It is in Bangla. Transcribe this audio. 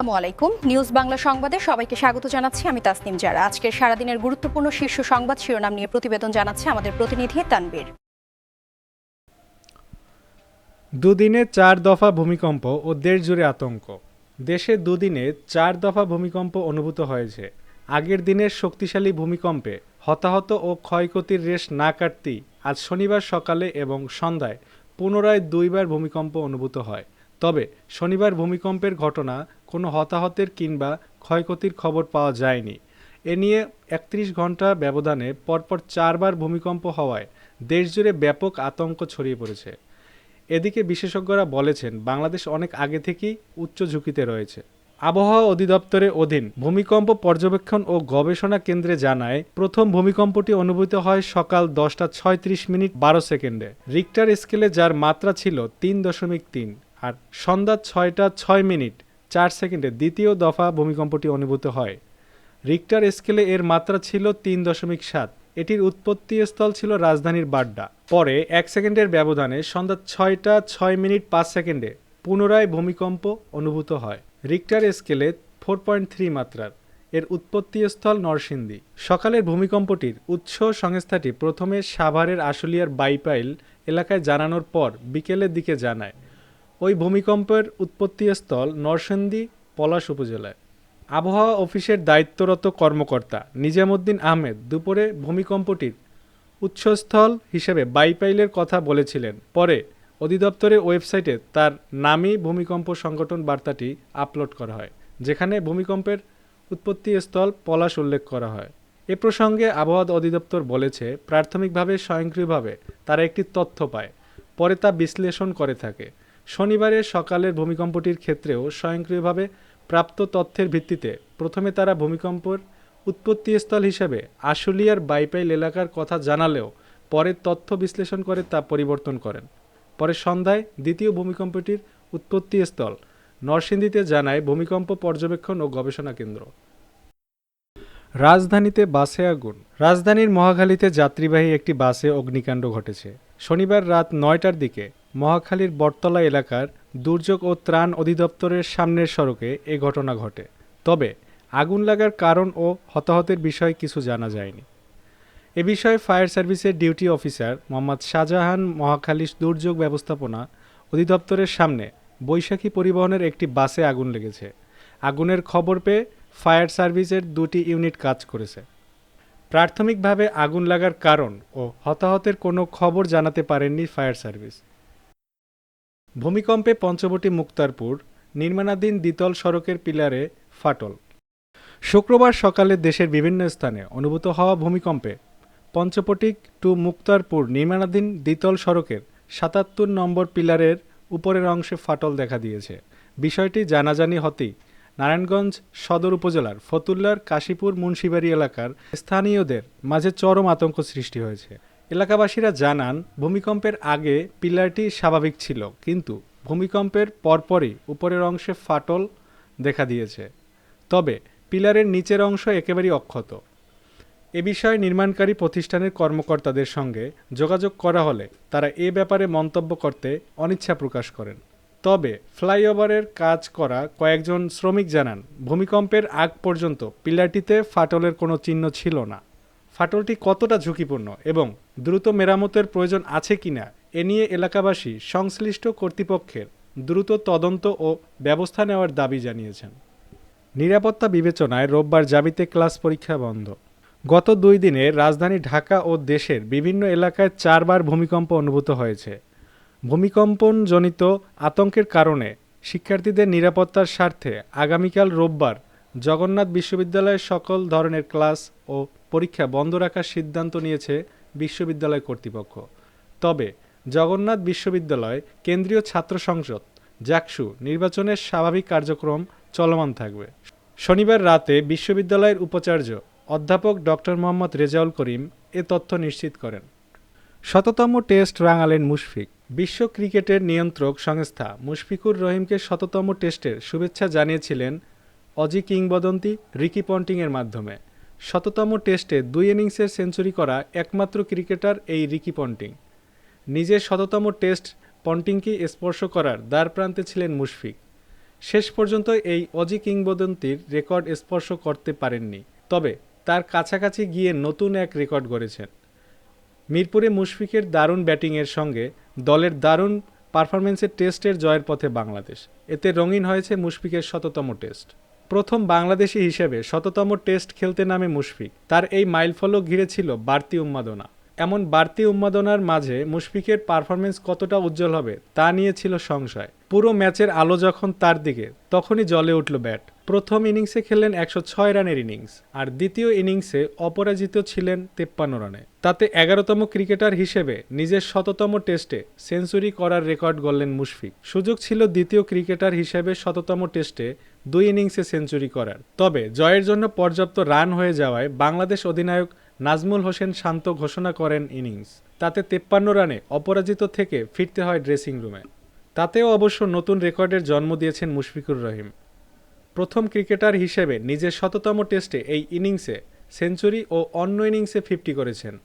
আসসালামু আলাইকুম। নিউজ বাংলা সংবাদে সবাইকে স্বাগত জানাচ্ছি। আমি তাসনিম জারা। আজকের সারাদিনের গুরুত্বপূর্ণ শীর্ষ সংবাদ শিরোনাম নিয়ে প্রতিবেদন জানাচ্ছে আমাদের প্রতিনিধি তানবীর দুদিনে চার দফা ভূমিকম্প ও দেশ জুড়ে আতঙ্ক। দেশে দুদিনে চার দফা ভূমিকম্প অনুভূত হয়েছে। আগের দিনের শক্তিশালী ভূমিকম্পে হতাহত ও ক্ষয়ক্ষতির রেশ না কাটতেই আজ শনিবার সকালে এবং সন্ধ্যায় পুনরায় দুইবার ভূমিকম্প অনুভূত হয়। তবে শনিবার ভূমিকম্পের ঘটনা কোনো হতাহতের কিংবা ক্ষয়ক্ষতির খবর পাওয়া যায়নি। এ নিয়ে একত্রিশ ঘণ্টা ব্যবধানে পরপর চারবার ভূমিকম্প হওয়ায় দেশজুড়ে ব্যাপক আতঙ্ক ছড়িয়ে পড়েছে। এদিকে বিশেষজ্ঞরা বলেছেন, বাংলাদেশ অনেক আগে থেকেই উচ্চ ঝুঁকিতে রয়েছে। আবহাওয়া অধিদপ্তরের অধীন ভূমিকম্প পর্যবেক্ষণ ও গবেষণা কেন্দ্রে জানায়, প্রথম ভূমিকম্পটি অনুভূত হয় সকাল দশটা ছয়ত্রিশ মিনিট বারো সেকেন্ডে। রিক্টার স্কেলে যার মাত্রা ছিল তিন দশমিক তিন। আর সন্ধ্যা ছয়টা ছয় মিনিট, চার সেকেন্ডে দ্বিতীয় দফা ভূমিকম্পটি অনুভূত হয়। রিক্টার স্কেলে এর মাত্রা ছিল তিন দশমিক সাত। এটির উৎপত্তি স্থল ছিল রাজধানীর বাড্ডা। পরে এক সেকেন্ডের ব্যবধানে সন্ধ্যা ছয়টা ছয় মিনিট পাঁচ সেকেন্ডে পুনরায় ভূমিকম্প অনুভূত হয়। রিক্টার স্কেলে ফোর পয়েন্ট থ্রি মাত্রার। এর উৎপত্তি স্থল নরসিংদী। সকালের ভূমিকম্পটির উৎস সংস্থাটি প্রথমে সাভারের আশুলিয়ার বাইপাইল এলাকায় জানানোর পর বিকেলের দিকে জানায় ওই ভূমিকম্পের উৎপত্তিস্থল নরসিংদী পলাশ উপজেলায়। আবহাওয়া অফিসের দায়িত্বরত কর্মকর্তা নিজামুদ্দিন আহমেদ দুপুরে ভূমিকম্পটির উৎসস্থল হিসেবে বাইপাইলের কথা বলেছিলেন। পরে অধিদপ্তরের ওয়েবসাইটে তার নামই ভূমিকম্প সংগঠন বার্তাটি আপলোড করা হয়, যেখানে ভূমিকম্পের উৎপত্তিস্থল পলাশ উল্লেখ করা হয়। এ প্রসঙ্গে আবহাওয়া অধিদপ্তর বলেছে, প্রাথমিকভাবে স্বয়ংক্রিয়ভাবে তারা একটি তথ্য পায়, পরে তা বিশ্লেষণ করে থাকে। শনিবারের সকালের ভূমিকম্পটির ক্ষেত্রেও স্বয়ংক্রিয়ভাবে প্রাপ্ত তথ্যের ভিত্তিতে প্রথমে তারা ভূমিকম্পের উৎপত্তিস্থল হিসেবে আশুলিয়ার বাইপাইল এলাকার কথা জানালেও পরে তথ্য বিশ্লেষণ করে তা পরিবর্তন করেন। পরে সন্ধ্যায় দ্বিতীয় ভূমিকম্পটির উৎপত্তিস্থল নরসিংদীতে জানায় ভূমিকম্প পর্যবেক্ষণ ও গবেষণা কেন্দ্র। রাজধানীতে বাসে আগুন। রাজধানীর মহাখালীতে যাত্রীবাহী একটি বাসে অগ্নিকাণ্ড ঘটেছে। শনিবার রাত নয়টার দিকে মহাখালীর বটতলা এলাকার দুর্যোগ ও ত্রাণ অধিদপ্তরের সামনের সড়কে এ ঘটনা ঘটে। তবে আগুন লাগার কারণ ও হতাহতের বিষয়ে কিছু জানা যায়নি। এ বিষয়ে ফায়ার সার্ভিসের ডিউটি অফিসার মোহাম্মদ শাহজাহান মহাখালী দুর্যোগ ব্যবস্থাপনা অধিদপ্তরের সামনে বৈশাখী পরিবহনের একটি বাসে আগুন লেগেছে। আগুনের খবর পেয়ে ফায়ার সার্ভিসের দুটি ইউনিট কাজ করেছে। প্রাথমিকভাবে আগুন লাগার কারণ ও হতাহতের কোনো খবর জানাতে পারেননি ফায়ার সার্ভিস। ভূমিকম্পে পঞ্চবটি মুক্তারপুর, নির্মাণাধীন দ্বিতল সড়কের পিলারে ফাটল। শুক্রবার সকালে দেশের বিভিন্ন স্থানে অনুভূত হওয়া ভূমিকম্পে পঞ্চপটিক টু মুক্তারপুর নির্মাণাধীন দ্বিতল সড়কের সাতাত্তর নম্বর পিলারের উপরের অংশে ফাটল দেখা দিয়েছে। বিষয়টি জানাজানি হতেই নারায়ণগঞ্জ সদর উপজেলার ফতুল্লার কাশীপুর মুন্সিবাড়ি এলাকার স্থানীয়দের মাঝে চরম আতঙ্ক সৃষ্টি হয়েছে। এলাকাবাসীরা জানান, ভূমিকম্পের আগে পিলারটি স্বাভাবিক ছিল, কিন্তু ভূমিকম্পের পরপরই উপরের অংশে ফাটল দেখা দিয়েছে। তবে পিলারের নিচের অংশ একেবারেই অক্ষত। এ বিষয়ে নির্মাণকারী প্রতিষ্ঠানের কর্মকর্তাদের সঙ্গে যোগাযোগ করা হলে তারা এ ব্যাপারে মন্তব্য করতে অনিচ্ছা প্রকাশ করেন। তবে ফ্লাইওভারের কাজ করা কয়েকজন শ্রমিক জানান, ভূমিকম্পের আগ পর্যন্ত পিলারটিতে ফাটলের কোনো চিহ্ন ছিল না। ফাটলটি কতটা ঝুঁকিপূর্ণ এবং দ্রুত মেরামতের প্রয়োজন আছে কিনা, এ নিয়ে এলাকাবাসী সংশ্লিষ্ট কর্তৃপক্ষের দ্রুত তদন্ত ও ব্যবস্থা নেওয়ার দাবি জানিয়েছেন। নিরাপত্তা বিবেচনায় রোববার জাবিতে ক্লাস পরীক্ষা বন্ধ। গত দুই দিনে রাজধানী ঢাকা ও দেশের বিভিন্ন এলাকায় চারবার ভূমিকম্প অনুভূত হয়েছে। ভূমিকম্পনজনিত আতঙ্কের কারণে শিক্ষার্থীদের নিরাপত্তার স্বার্থে আগামীকাল রোববার জগন্নাথ বিশ্ববিদ্যালয়ের সকল ধরনের ক্লাস ও পরীক্ষা বন্ধ রাখার সিদ্ধান্ত নিয়েছে বিশ্ববিদ্যালয় কর্তৃপক্ষ। তবে জগন্নাথ বিশ্ববিদ্যালয় কেন্দ্রীয় ছাত্র সংসদ জাকসু নির্বাচনের স্বাভাবিক কার্যক্রম চলমান থাকবে। শনিবার রাতে বিশ্ববিদ্যালয়ের উপাচার্য অধ্যাপক ডক্টর মোহাম্মদ রেজাউল করিম এ তথ্য নিশ্চিত করেন। শততম টেস্ট রাঙালেন মুশফিক। বিশ্ব ক্রিকেটের নিয়ন্ত্রক সংস্থা মুশফিকুর রহিমকে শততম টেস্টের শুভেচ্ছা জানিয়েছিলেন অজি কিংবদন্তি রিকি পন্টিংয়ের মাধ্যমে। শততম টেস্টে দুই ইনিংসের সেঞ্চুরি করা একমাত্র ক্রিকেটার এই রিকি পন্টিং। নিজের শততম টেস্ট পন্টিংকে স্পর্শ করার দ্বার প্রান্তে ছিলেন মুশফিক। শেষ পর্যন্ত এই অজি কিংবদন্তির রেকর্ড স্পর্শ করতে পারেননি, তবে তার কাছাকাছি গিয়ে নতুন এক রেকর্ড গড়েছেন। মিরপুরে মুশফিকের দারুণ ব্যাটিংয়ের সঙ্গে দলের দারুণ পারফরমেন্সের টেস্টের জয়ের পথে বাংলাদেশ। এতে রঙিন হয়েছে মুশফিকের শততম টেস্ট। প্রথম বাংলাদেশি হিসেবে শততম টেস্ট খেলতে নামে মুশফিক। তার এই মাইলফলক ঘিরে ছিল বাড়তি উন্মাদনা। এমন বাড়তি উন্মাদনার মাঝে মুশফিকের পারফরমেন্স কতটা উজ্জ্বল হবে, তা নিয়ে ছিল সংশয়। পুরো ম্যাচের আলো যখন তার দিকে, তখনই জলে উঠল ব্যাট। প্রথম ইনিংসে খেললেন একশো ছয় রানের ইনিংস, আর দ্বিতীয় ইনিংসে অপরাজিত ছিলেন তেপ্পান্ন রানে। তাতে এগারোতম ক্রিকেটার হিসেবে নিজের শততম টেস্টে সেঞ্চুরি করার রেকর্ড গড়লেন মুশফিক। সুযোগ ছিল দ্বিতীয় ক্রিকেটার হিসেবে শততম টেস্টে দুই ইনিংসে সেঞ্চুরি করার তবে জয়ের জন্য পর্যাপ্ত রান হয়ে যাওয়ায় বাংলাদেশ অধিনায়ক নাজমুল হোসেন শান্ত ঘোষণা করেন ইনিংস। তাতে তেপ্পান্ন রানে অপরাজিত থেকে ফিরতে হয় ড্রেসিং রুমে। তাতেও অবশ্য নতুন রেকর্ডের জন্ম দিয়েছেন মুশফিকুর রহিম। প্রথম ক্রিকেটার হিসেবে নিজের শততম টেস্টে এই ইনিংসে সেঞ্চুরি ও অন্য ইনিংসে ফিফটি করেছেন।